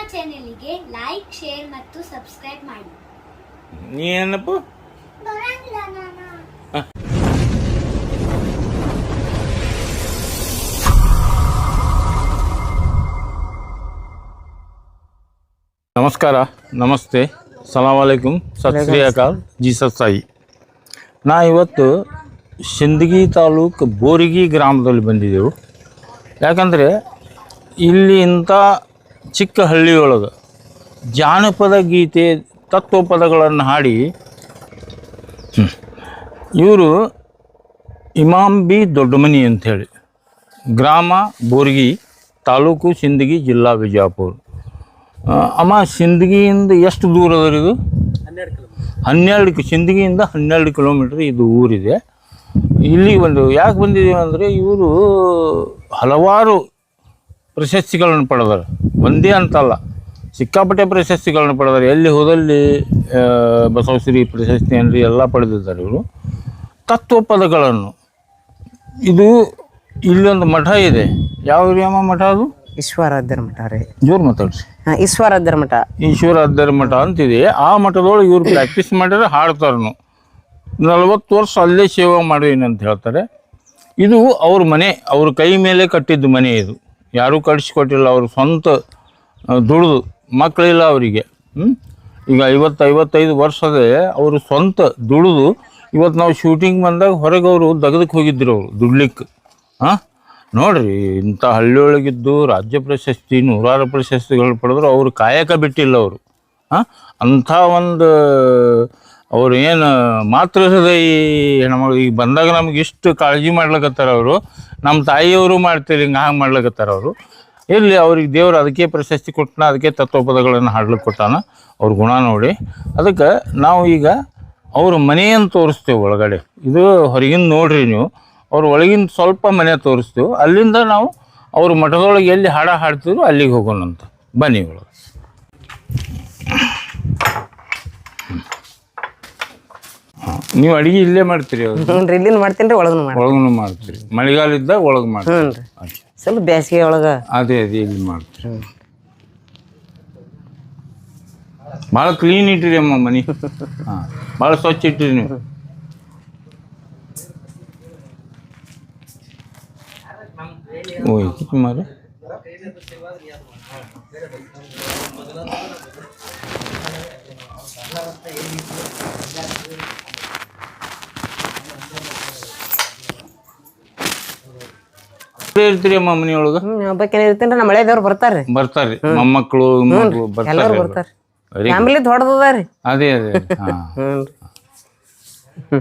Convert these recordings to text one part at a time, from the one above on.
ನಮ್ಮ ಚಾನೆಲ್ಗೆ like share ಮತ್ತು ಸಬ್ಸ್ಕ್ರೈಬ್ ಮಾಡಿ. ನೀ ಏನಪ್ಪ ಬರಂಗಿಲ್ಲ ನಾನು. ನಮಸ್ಕಾರ ನಮಸ್ತೆ. ಸಲಾಮಲೈಕುಮ್ ಸತ್ ಶ್ರೀ ಅಕಾಲ್. ಜಿ ಸಾಯಿ. ನಾ ಇವತ್ತು ಸಿಂದಗಿ ತಾಲೂಕು ಬೋರಿಗಿ ಗ್ರಾಮದಲ್ಲಿ ಬಂದಿದ್ದೆವು. ಯಾಕಂದರೆ ಇಲ್ಲಿ ಇಂಥ ಚಿಕ್ಕ ಹಳ್ಳಿಯೊಳಗೆ ಜಾನಪದ ಗೀತೆ ತತ್ವಪದಗಳನ್ನು ಹಾಡಿ ಇವರು ಇಮಾಂಬಿ ದೊಡ್ಡಮನಿ ಅಂಥೇಳಿ ಗ್ರಾಮ ಬೋರ್ಗಿ ತಾಲೂಕು ಸಿಂದಗಿ ಜಿಲ್ಲಾ ಆ, ಅಮ್ಮ ಸಿಂದಗಿಯಿಂದ ಎಷ್ಟು ದೂರ ಇದು? ಹನ್ನೆರಡು ಸಿಂದಗಿಯಿಂದ ಹನ್ನೆರಡು ಕಿಲೋಮೀಟ್ರ್ ಇದು ಊರಿದೆ. ಇಲ್ಲಿ ಒಂದು ಯಾಕೆ ಬಂದಿದ್ದೀವಿ ಅಂದರೆ ಇವರು ಹಲವಾರು ಪ್ರಶಸ್ತಿಗಳನ್ನು ಪಡೆದರು. ಒಂದೇ ಅಂತಲ್ಲ. ಸಿಕ್ಕಾಪಟ್ಟೆ ಪ್ರಶಸ್ತಿಗಳನ್ನು ಪಡೆದರು. ಎಲ್ಲಿ ಹೋದಲ್ಲಿ ಬಸವಶ್ರೀ ಪ್ರಶಸ್ತಿ ಏನ್ರಿ ಎಲ್ಲ ಪಡೆದಿದ್ದಾರೆ ಇವರು. ತತ್ವ ಪದಗಳನ್ನು. ಇದು ಇಲ್ಲೊಂದು ಮಠ ಇದೆ. ಯಾವ ಅಮ್ಮ ಮಠ ಅದು? ಈಶ್ವರಾಧ್ಯರ ಮಠ ರೀ. ಜೋರು ಮಾತಾಡ್ರಿ. ಈಶ್ವರಾಧ್ಯರ ಮಠ. ಈಶ್ವರಾಧ್ಯರ ಮಠ ಅಂತಿದೆ. ಆ ಮಠದೊಳಗೆ ಇವ್ರು ಪ್ರಾಕ್ಟೀಸ್ ಮಾಡಿದ್ರೆ ಹಾಡ್ತಾರನು ನಲವತ್ತು ವರ್ಷ ಅಲ್ಲೇ ಸೇವೆ ಮಾಡೀನಿ ಅಂತ ಹೇಳ್ತಾರೆ. ಇದು ಅವ್ರ ಮನೆ ಅವ್ರ ಕೈ ಮೇಲೆ ಕಟ್ಟಿದ್ದು ಮನೆ ಇದು. ಯಾರೂ ಕಳಿಸ್ಕೊಟ್ಟಿಲ್ಲ, ಅವರು ಸ್ವಂತ ದುಡಿದು ಮಕ್ಕಳಿಲ್ಲ ಅವರಿಗೆ. ಈಗ ಐವತ್ತು, ಐವತ್ತೈದು ವರ್ಷದ ಅವರು ಸ್ವಂತ ದುಡಿದು ಇವತ್ತು ನಾವು ಶೂಟಿಂಗ್ ಬಂದಾಗ ಹೊರಗೆ ಅವರು ದಗದಕ್ಕೆ ಹೋಗಿದ್ರು ಅವರು ದುಡ್ಲಿಕ್ಕೆ ಹಾಂ ನೋಡಿರಿ, ಇಂಥ ಹಳ್ಳಿಯೊಳಗಿದ್ದು ರಾಜ್ಯ ಪ್ರಶಸ್ತಿ, ನೂರಾರು ಪ್ರಶಸ್ತಿಗಳು ಪಡೆದ್ರು ಅವರು ಕಾಯಕ ಬಿಟ್ಟಿಲ್ಲ ಅವರು. ಹಾಂ ಅಂಥ ಒಂದು ಅವ್ರು ಏನು ಮಾತೃ ಹೃದಯ ಹೆಣ್ಮಗಳು ಈಗ ಬಂದಾಗ ನಮ್ಗೆ ಇಷ್ಟು ಕಾಳಜಿ ಮಾಡ್ಲಕತ್ತಾರ ಅವರು. ನಮ್ಮ ತಾಯಿಯವರು ಮಾಡ್ತೀರಿ ಹಿಂಗೆ ಹಂಗೆ ಮಾಡ್ಲಕತ್ತಾರ ಅವರು. ಇಲ್ಲಿ ಅವ್ರಿಗೆ ದೇವರು ಅದಕ್ಕೆ ಪ್ರಶಸ್ತಿ ಕೊಟ್ಟನ ಅದಕ್ಕೆ ತತ್ವಪದಗಳನ್ನು ಹಾಡ್ಲಿಕ್ಕೆ ಕೊಟ್ಟಾನ. ಅವ್ರ ಗುಣ ನೋಡಿ. ಅದಕ್ಕೆ ನಾವು ಈಗ ಅವ್ರ ಮನೆಯನ್ನು ತೋರಿಸ್ತೇವೆ ಒಳಗಡೆ. ಇದು ಹೊರಗಿಂದ ನೋಡ್ರಿ ನೀವು. ಅವ್ರ ಒಳಗಿಂದ ಸ್ವಲ್ಪ ಮನೆ ತೋರಿಸ್ತೇವೆ. ಅಲ್ಲಿಂದ ನಾವು ಅವ್ರ ಮಠದೊಳಗೆ ಎಲ್ಲಿ ಹಾಡ ಹಾಡ್ತಿದ್ರು ಅಲ್ಲಿಗೆ ಹೋಗೋಣಂತ. ಬನ್ನಿ ಒಳಗೆ. ನೀವು ಅಡಿಗೆ ಇಲ್ಲೇ ಮಾಡ್ತೀರಿ ಅವ್ರು. ಹ್ಞೂ ರೀ ಮಾಡ್ತೀನಿ ರೀ ಒಳಗೂ ಮಾಡಿ ಒಳಗೂ ಮಾಡ್ತೀರಿ. ಮಳೆಗಾಲ ಇದ್ದಾಗ ಒಳಗೆ ಮಾಡ್ತೀನಿ ಹ್ಞೂ ರೀ ಸ್ವಲ್ಪ ಬೇಸಿಗೆ ಒಳಗೆ. ಅದೇ ಅದೇ ಇಲ್ಲಿ ಮಾಡ್ತೀರಿ. ಭಾಳ ಕ್ಲೀನ್ ಇಟ್ಟಿರಿ ಅಮ್ಮ ಮನೆ. ಹಾಂ ಭಾಳ ಸ್ವಚ್ಛ ಇಟ್ಟಿರಿ ನೀವು. ಓಯ್ ಮಾರು? ಇರ್ತೀರಿ ಅಮ್ಮ ಮನೆಯೊಳಗ? ಹಬ್ಬಕ್ಕೇನು ಇರ್ತೀನಿ ನಮ್ಮ ಮಳೆ ಬರ್ತಾರ್ರಿ. ಬರ್ತಾರೆ ರೀ ಮೊಮ್ಮಕ್ಕಳು ಮಕ್ಕಳು ಬರ್ತಾರೆ ಎಲ್ಲರೂ ಎಲ್ಲ. ಬರ್ತಾರೆ Very good. ಫ್ಯಾಮಿಲಿ ದೊಡ್ಡದ ರೀ ಅದೇ ಅದೇ. ಹಾ. ಹ್ಞೂ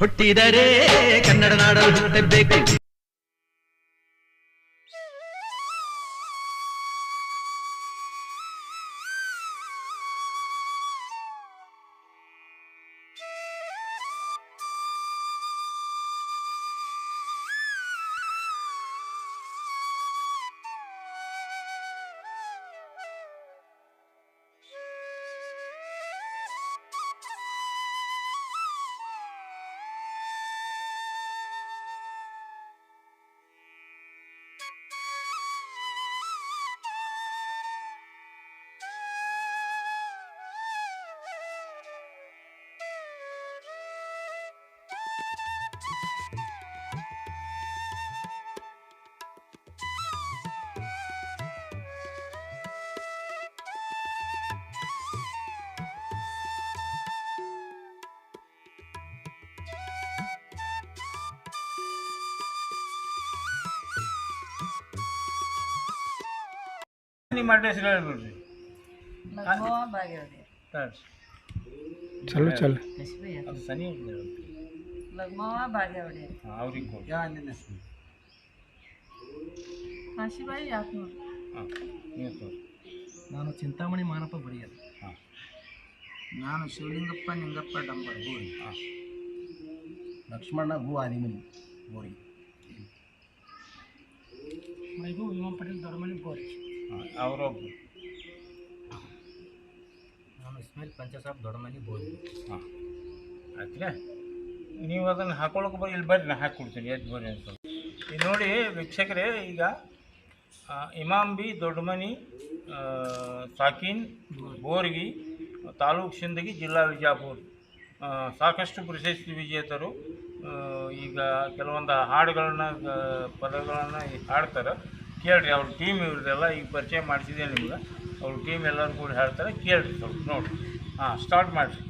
ಹುಟ್ಟಿದರೆ ಕನ್ನಡ ನಾಡಲು ಹುಟ್ಟಬೇಕು. ನಿಮ್ಮ ಅಡ್ರೆಸ್ ಹೇಳ್ಬಿಡ್ರಿ ಚಲೋ ಚಲೋ. ಸನಿ ಅವ್ರಿಗೆ ಕೊಡಿ. ಹಾಂ, ನೀವು ತೋರಿ. ನಾನು ಚಿಂತಾಮಣಿ ಮಾನಪ್ಪ ಬಡಿಯದು ಹಾಂ. ನಾನು ಶಿವಲಿಂಗಪ್ಪ ನಿಂಗಪ್ಪ ಡಂಬರ್ ಗೋರಿ. ಲಕ್ಷ್ಮಣ ಭೂ ಆದಿಮನಿ ಗೋರಿ. ಹಾಂ ಅವರೊಬ್ಬರು ನಮ್ಮ ಇಸ್ಮೇಲ್ ಪಂಚಸಾಬ್ ದೊಡ್ಡ ಮನೆ ಬೋಧಿ ಹಾಂ. ಆಯ್ತಾ ನೀವು ಅದನ್ನು ಹಾಕೊಳ್ಳೋಕೆ ಬರೀ ಇಲ್ಲಿ ಬರ್ರಿ ನಾ ಹಾಕ್ಕೊಡ್ತೀನಿ ಎದ್ದು ಬರ್ರಿ ಅಂತ ಈಗ ನೋಡಿ ವೀಕ್ಷಕರೇ ಈಗ ಇಮಾಂಬಿ ಇಮಾಮ್ ಬಿ ದೊಡ್ಡಮನಿ ಸಾಕಿನ್ ಬೋರ್ಗಿ ತಾಲೂಕು ಸಿಂದಗಿ ಜಿಲ್ಲಾ ವಿಜಯಪುರ ಸಾಕಷ್ಟು ಪ್ರಶಸ್ತಿ ವಿಜೇತರು ಈಗ ಕೆಲವೊಂದು ಹಾಡುಗಳನ್ನ ಪದಗಳನ್ನು ಹಾಡ್ತಾರೆ. ಕೇಳ್ರಿ, ಅವ್ರ ಟೀಮ್ ಇವ್ರದ್ದೆಲ್ಲ ಈಗ ಪರಿಚಯ ಮಾಡಿಸಿದೆ ನಿಮ್ಗೆ. ಅವ್ರ ಟೀಮ್ ಎಲ್ಲರೂ ಕೂಡ ಹೇಳ್ತಾರೆ, ಕೇಳಿರಿ ಸ್ವಲ್ಪ ನೋಡಿರಿ. ಹಾಂ ಸ್ಟಾರ್ಟ್ ಮಾಡಿರಿ.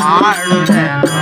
பாடுதல்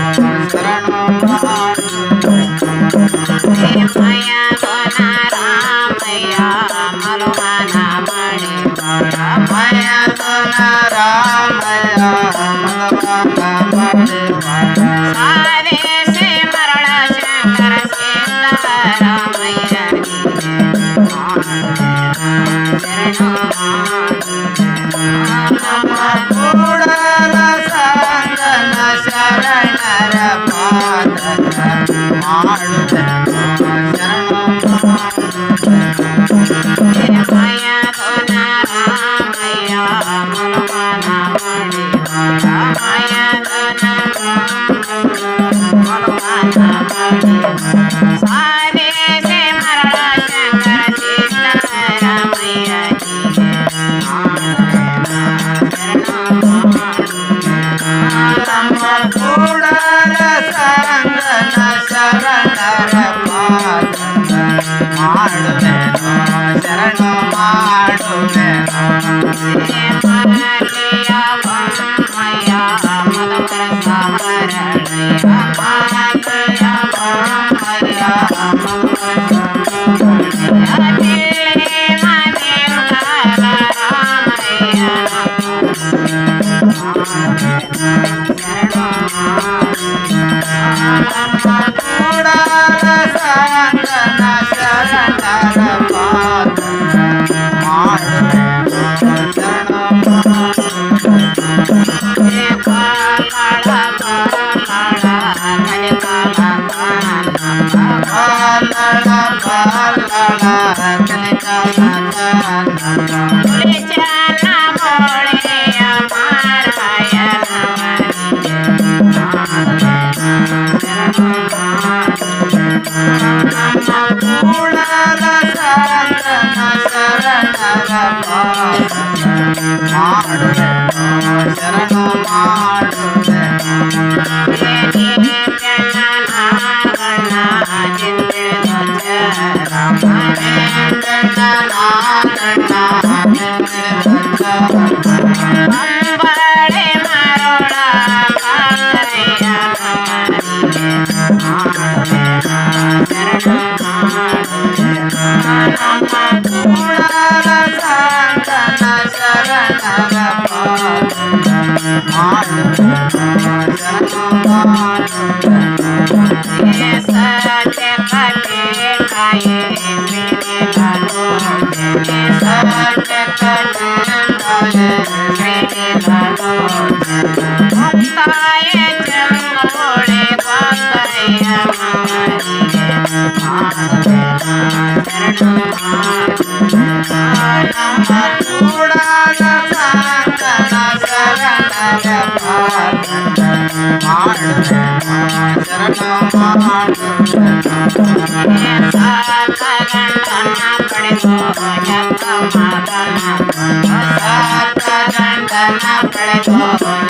ಪಡೆದು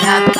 ಎತ್ತ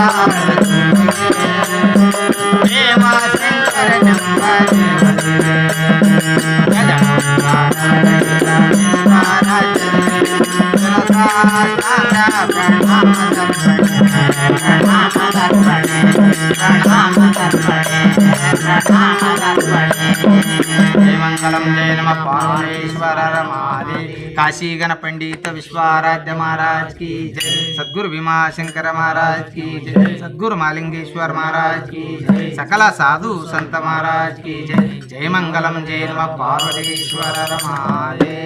Radha కాశీగణ పండిత విశ్వారాధ్య మహారాజ్ की जय। సద్గురు భీమాశంకర మహారాజ్ की जय। సద్గురు మాలింగేశ్వర్ మహారాజ్ की जय। సకల సాధు సంత మహారాజ్ की जय। జయ మంగళం జయ నమ పార్వతీశ్వర రమాదే